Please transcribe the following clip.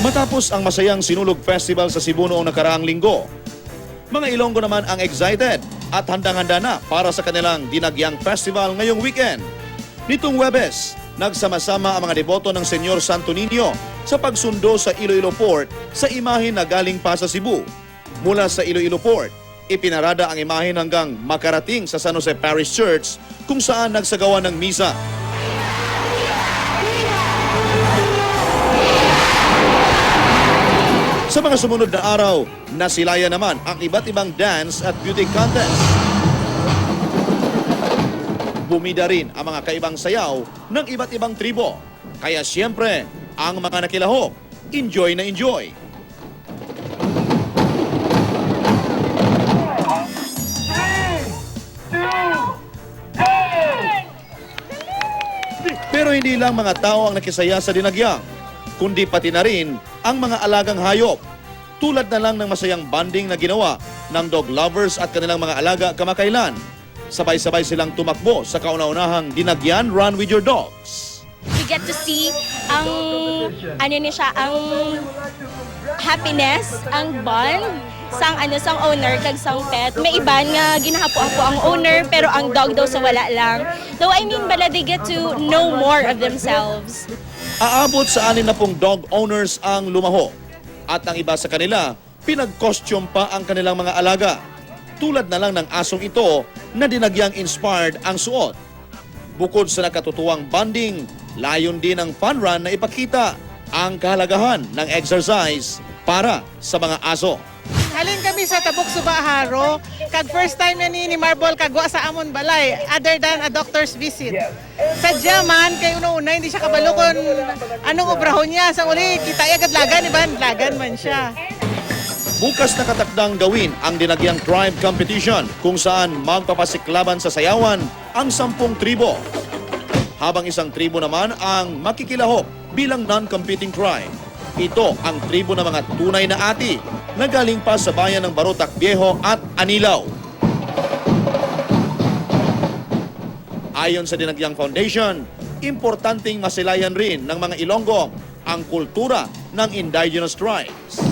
Matapos ang masayang Sinulog Festival sa Cebu noong nakaraang linggo, mga Ilonggo naman ang excited at handang-handa na para sa kanilang Dinagyang Festival ngayong weekend. Nitong Webes, nagsama-sama ang mga deboto ng Senyor Santo Niño sa pagsundo sa Iloilo Port sa imahe na galing pa sa Cebu. Mula sa Iloilo Port, ipinarada ang imahe hanggang makarating sa San Jose Parish Church kung saan nagsagawa ng misa. Sa mga sumunod na araw, nasilaya naman ang iba't ibang dance at beauty contest. Bumida rin ang mga kaibang sayaw ng iba't ibang tribo. Kaya siyempre, ang mga nakilahok, enjoy na enjoy. Pero hindi lang mga tao ang nakisaya sa dinagyang, kundi pati na rin ang mga alagang hayop. Tulad na lang ng masayang banding na ginawa ng dog lovers at kanilang mga alaga kamakailan. Sabay-sabay silang tumakbo sa kauna-unahang dinagyan Run With Your Dogs. we get to see ang ano ni siya ang happiness ang bond sang ano sang owner kag sang pet may iban nga ginahapo-hapo ang owner pero ang dog daw sa wala lang though I mean bala they get to know more of themselves Aabot sa anin na pong dog owners ang lumaho. At ang iba sa kanila, pinag-costume pa ang kanilang mga alaga. Tulad na lang ng asong ito na dinagyang inspired ang suot. Bukod sa nakatutuwang banding, layon din ang fun run na ipakita ang kahalagahan ng exercise para sa mga aso. Halin kami sa Tabok Subaharo, kag first time na ni, ni Marble kagwa sa Amon Balay, other than a doctor's visit. Sadya man, kay una-una, hindi siya kabalo kung anong obrahon niya. Sa uli, kita agad lagan, iba, lagan man siya. Bukas nakatakdang gawin ang dinagyang tribe competition kung saan magpapasiklaban sa sayawan ang sampung tribo. Habang isang tribo naman ang makikilahok bilang non-competing tribe. Ito ang tribo ng mga tunay na ati na galing pa sa bayan ng Barotac Viejo at Anilaw. Ayon sa Dinagyang Foundation, importanteng masilayan rin ng mga Ilonggo ang kultura ng indigenous tribes.